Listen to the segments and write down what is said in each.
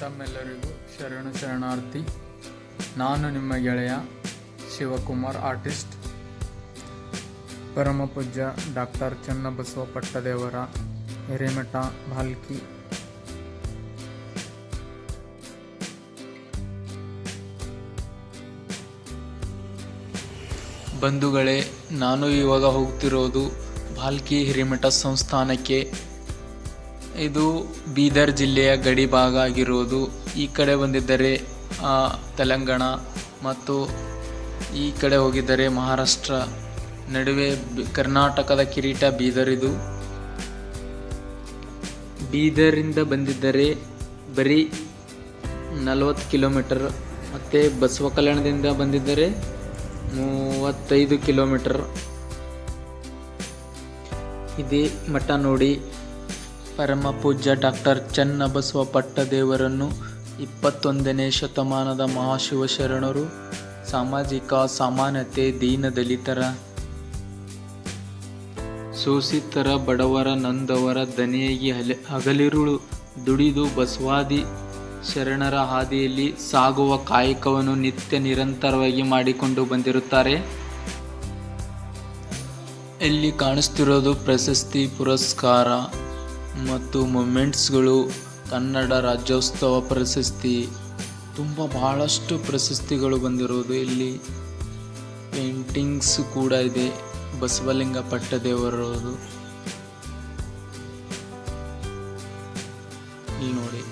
ತಮ್ಮೆಲ್ಲರಿಗೂ ಶರಣು ಶರಣಾರ್ಥಿ, ನಾನು ನಿಮ್ಮ ಗೆಳೆಯ ಶಿವಕುಮಾರ್ ಆರ್ಟಿಸ್ಟ್. ಪರಮ ಪೂಜ್ಯ ಡಾಕ್ಟರ್ ಚನ್ನಬಸವ ಪಟ್ಟದೇವರ ಹಿರೇಮಠ ಭಾಲ್ಕಿ ಬಂಧುಗಳೇ, ನಾನು ಇವಾಗ ಹೋಗ್ತಿರೋದು ಭಾಲ್ಕಿ ಹಿರೇಮಠ ಸಂಸ್ಥಾನಕ್ಕೆ ಇದು ಬೀದರ್ ಜಿಲ್ಲೆಯ ಗಡಿ ಭಾಗ ಆಗಿರುವುದು ಈ ಕಡೆ ಬಂದಿದ್ದರೆ ತೆಲಂಗಾಣ ಮತ್ತು ಈ ಕಡೆ ಹೋಗಿದ್ದರೆ ಮಹಾರಾಷ್ಟ್ರ. ನಡುವೆ ಕರ್ನಾಟಕದ ಕಿರೀಟ ಬೀದರ್ ಇದು ಬೀದರಿಂದ ಬಂದಿದ್ದರೆ ಬರೀ ನಲವತ್ತು ಕಿಲೋಮೀಟರ್. ಮತ್ತು ಬಸವ ಕಲ್ಯಾಣದಿಂದ ಬಂದಿದ್ದರೆ ಮೂವತ್ತೈದು ಕಿಲೋಮೀಟರ್. ಇದೇ ಮಠ ನೋಡಿ. ಪರಮ ಪೂಜ್ಯ ಡಾಕ್ಟರ್ ಚನ್ನಬಸವ ಪಟ್ಟದೇವರನ್ನು ಇಪ್ಪತ್ತೊಂದನೇ ಶತಮಾನದ ಮಹಾಶಿವಶರಣರು ಸಾಮಾಜಿಕ ಸಮಾನತೆ ದೀನ ದಲಿತರ ಶೋಷಿತರ ಬಡವರ ನಂದವರ ದನಿಯಾಗಿ ಹಲೆ, ಹಗಲಿರುಳು ದುಡಿದು ಬಸವಾದಿ ಶರಣರ ಹಾದಿಯಲ್ಲಿ ಸಾಗುವ ಕಾಯಕವನ್ನು ನಿತ್ಯ ನಿರಂತರವಾಗಿ ಮಾಡಿಕೊಂಡು ಬಂದಿರುತ್ತಾರೆ. ಇಲ್ಲಿ ಕಾಣಿಸ್ತಿರೋದು ಪ್ರಶಸ್ತಿ ಪುರಸ್ಕಾರ. ಮತ್ತು ಮೊಮೆಂಟ್ಸ್ಗಳು ಕನ್ನಡ ರಾಜ್ಯೋತ್ಸವ ಪ್ರಶಸ್ತಿ. ತುಂಬ ಬಹಳಷ್ಟು ಪ್ರಶಸ್ತಿಗಳು ಬಂದಿರೋದು ಇಲ್ಲಿ. ಪೇಂಟಿಂಗ್ಸ್ ಕೂಡ ಇದೆ. ಬಸವಲಿಂಗ ಪಟ್ಟದೇವರದು. ಇಲ್ಲಿ ನೋಡಿ.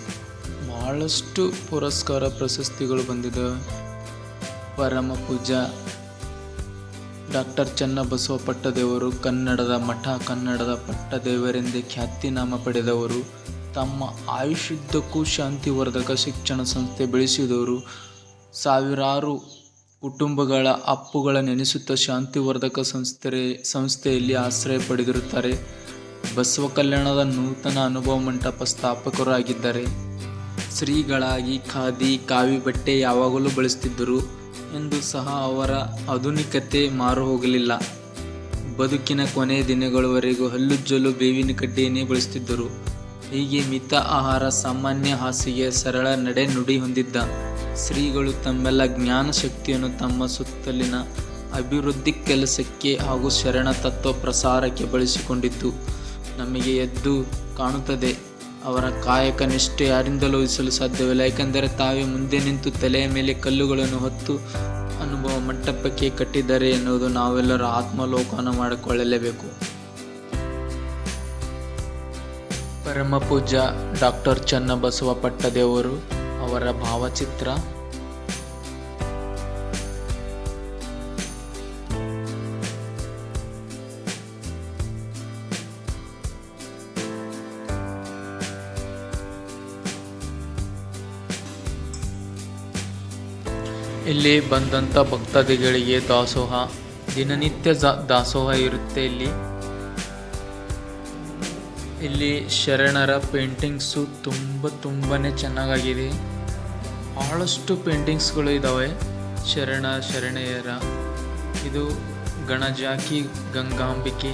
ಬಹಳಷ್ಟು ಪುರಸ್ಕಾರ ಪ್ರಶಸ್ತಿಗಳು ಬಂದಿದ್ದಾವೆ ಪರಮ ಪೂಜಾ ಡಾಕ್ಟರ್ ಚನ್ನಬಸವ ಪಟ್ಟದೇವರು ಕನ್ನಡದ ಮಠ, ಕನ್ನಡದ ಪಟ್ಟದೇವರೆಂದೇ ಖ್ಯಾತಿನಾಮ ಪಡೆದವರು, ತಮ್ಮ ಆಯುಷ್ಯುದ್ದಕ್ಕೂ ಶಾಂತಿವರ್ಧಕ ಶಿಕ್ಷಣ ಸಂಸ್ಥೆ ಬೆಳೆಸಿದವರು, ಸಾವಿರಾರು ಕುಟುಂಬಗಳ ಅಪ್ಪುಗಳ ನೆನೆಸುತ್ತಾ ಶಾಂತಿವರ್ಧಕ ಸಂಸ್ಥೆ ಸಂಸ್ಥೆಯಲ್ಲಿ ಆಶ್ರಯ ಪಡೆದಿರುತ್ತಾರೆ. ಬಸವ ಕಲ್ಯಾಣದ ನೂತನ ಅನುಭವ ಮಂಟಪ ಸ್ಥಾಪಕರಾಗಿದ್ದಾರೆ. ಶ್ರೀಗಳಾಗಿ ಖಾದಿ, ಕಾವಿ ಬಟ್ಟೆ ಯಾವಾಗಲೂ ಬಳಸ್ತಿದ್ದರು. ಎಂದು ಸಹ ಅವರ ಆಧುನಿಕತೆ ಮಾರು ಹೋಗಲಿಲ್ಲ ಬದುಕಿನ ಕೊನೆಯ ದಿನಗಳವರೆಗೂ ಹಲ್ಲುಜ್ಜಲು ಬೇವಿನ ಕಡ್ಡಿಯನ್ನೇ ಬಳಸುತ್ತಿದ್ದರು ಹೀಗೆ ಮಿತ ಆಹಾರ ಸಾಮಾನ್ಯ ಹಾಸಿಗೆ ಸರಳ ನಡೆ ನುಡಿ ಹೊಂದಿದ್ದ ಶ್ರೀಗಳು ತಮ್ಮೆಲ್ಲ ಜ್ಞಾನ ಶಕ್ತಿಯನ್ನು ತಮ್ಮ ಸುತ್ತಲಿನ ಅಭಿವೃದ್ಧಿ ಕೆಲಸಕ್ಕೆ ಹಾಗೂ ಶರಣ ತತ್ವ ಪ್ರಸಾರಕ್ಕೆ ಬಳಸಿಕೊಂಡಿದ್ದು ನಮಗೆ ಎದ್ದು ಕಾಣುತ್ತದೆ. ಅವರ ಕಾಯಕ ನಿಷ್ಠೆ ಯಾರಿಂದಲೂ ಇಸಲು ಸಾಧ್ಯವಿಲ್ಲ. ಏಕೆಂದರೆ ತಾವೇ ಮುಂದೆ ನಿಂತು ತಲೆಯ ಮೇಲೆ ಕಲ್ಲುಗಳನ್ನು ಹೊತ್ತು ಅನುಭವ ಮಂಟಪಕ್ಕೆ ಕಟ್ಟಿದ್ದಾರೆ ಎನ್ನುವುದು ನಾವೆಲ್ಲರೂ ಆತ್ಮಲೋಕನ ಮಾಡಿಕೊಳ್ಳಲೇಬೇಕು. ಪರಮ ಪೂಜ್ಯ ಡಾಕ್ಟರ್ ಚನ್ನಬಸವ ಪಟ್ಟದೇವರು ಅವರ ಭಾವಚಿತ್ರ ಇಲ್ಲಿ ಬಂದಂಥ ಭಕ್ತಾದಿಗಳಿಗೆ ದಾಸೋಹ, ದಿನನಿತ್ಯ ದಾಸೋಹ ಇರುತ್ತೆ ಇಲ್ಲಿ. ಇಲ್ಲಿ ಶರಣರ ಪೇಂಟಿಂಗ್ಸು ತುಂಬ ತುಂಬಾ ಚೆನ್ನಾಗಾಗಿದೆ. ಬಹಳಷ್ಟು ಪೇಂಟಿಂಗ್ಸ್ಗಳು ಇದ್ದಾವೆ ಶರಣ ಶರಣೆಯರ ಇದು ಗಣಜಾಕಿ, ಗಂಗಾಂಬಿಕೆ.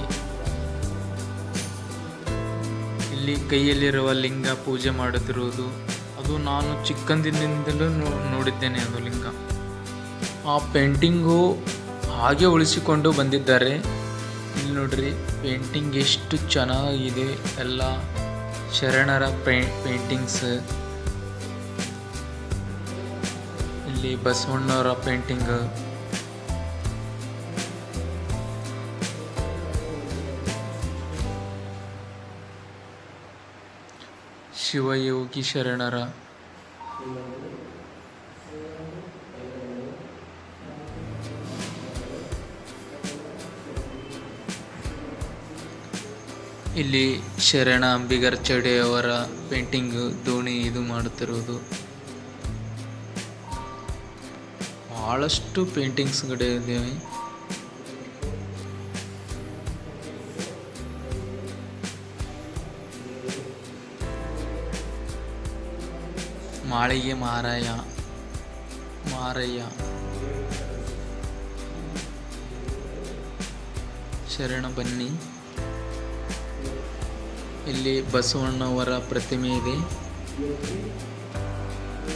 ಇಲ್ಲಿ ಕೈಯಲ್ಲಿರುವ ಲಿಂಗ ಪೂಜೆ ಮಾಡುತ್ತಿರುವುದು. ಅದು ನಾನು ಚಿಕ್ಕಂದಿನಿಂದಲೂ ನೋಡಿದ್ದೇನೆ ಅದು ಲಿಂಗ. ಆ ಪೇಂಟಿಂಗು ಹಾಗೆ ಉಳಿಸಿಕೊಂಡು ಬಂದಿದ್ದಾರೆ. ಇಲ್ಲಿ ನೋಡ್ರಿ, ಪೇಂಟಿಂಗ್ ಎಷ್ಟು ಚೆನ್ನಾಗಿದೆ. ಎಲ್ಲ ಶರಣರ ಪೇ, ಪೇಂಟಿಂಗ್ಸ್. ಇಲ್ಲಿ ಬಸವಣ್ಣವರ ಪೇಂಟಿಂಗ್. ಶಿವಯೋಗಿ ಶರಣರ ಇಲ್ಲಿ ಶರಣ ಅಂಬಿಗರ್ ಚಡೆಯವರ ಪೇಂಟಿಂಗ್ ದೋಣಿ ಇದು ಮಾಡುತ್ತಿರುವುದು. ಬಹಳಷ್ಟು ಪೇಂಟಿಂಗ್ಸ್ ಇದ್ದೇವೆ. ಮಾಳಿಗೆ ಮಾರಾಯ ಮಾರಯ್ಯ. ಶರಣ ಬನ್ನಿ. ಇಲ್ಲಿ ಬಸವಣ್ಣವರ ಪ್ರತಿಮೆ ಇದೆ.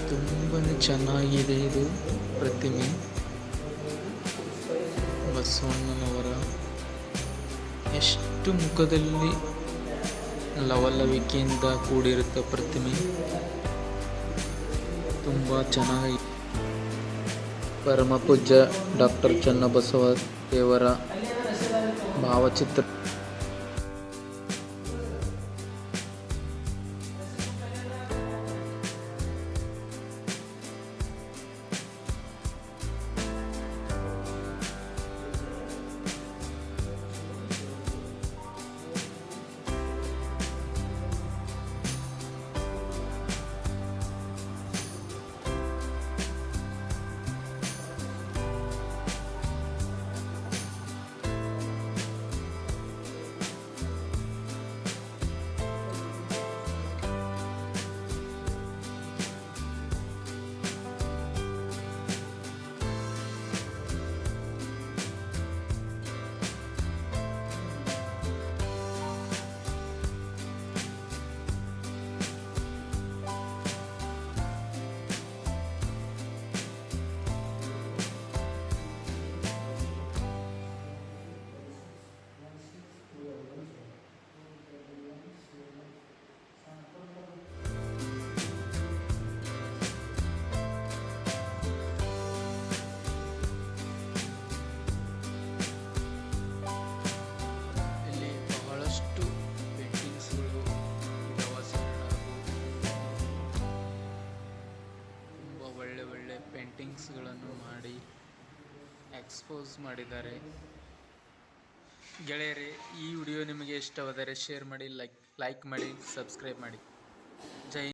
ತುಂಬಾ ಚೆನ್ನಾಗಿದೆ ಇದು ಪ್ರತಿಮೆ. ಬಸವಣ್ಣನವರ ಎಷ್ಟು ಮುಖದಲ್ಲಿ ಲವಲವಿಕೆಯಿಂದ ಕೂಡಿರುತ್ತ ಪ್ರತಿಮೆ. ತುಂಬ ಚೆನ್ನಾಗಿ ಪರಮ ಪೂಜ್ಯ ಡಾಕ್ಟರ್ ಚನ್ನಬಸವ ದೇವರ ಭಾವಚಿತ್ರ. ಒಳ್ಳೆ ಒಳ್ಳೆ ಪೇಂಟಿಂಗ್ಸ್ಗಳನ್ನು ಮಾಡಿ ಎಕ್ಸ್ಪೋಸ್ ಮಾಡಿದ್ದಾರೆ. ಗೆಳೆಯರೇ, ಈ ವಿಡಿಯೋ ನಿಮಗೆ ಇಷ್ಟವಾದರೆ ಶೇರ್ ಮಾಡಿ, ಲೈಕ್ ಲೈಕ್ ಮಾಡಿ, ಸಬ್ಸ್ಕ್ರೈಬ್ ಮಾಡಿ.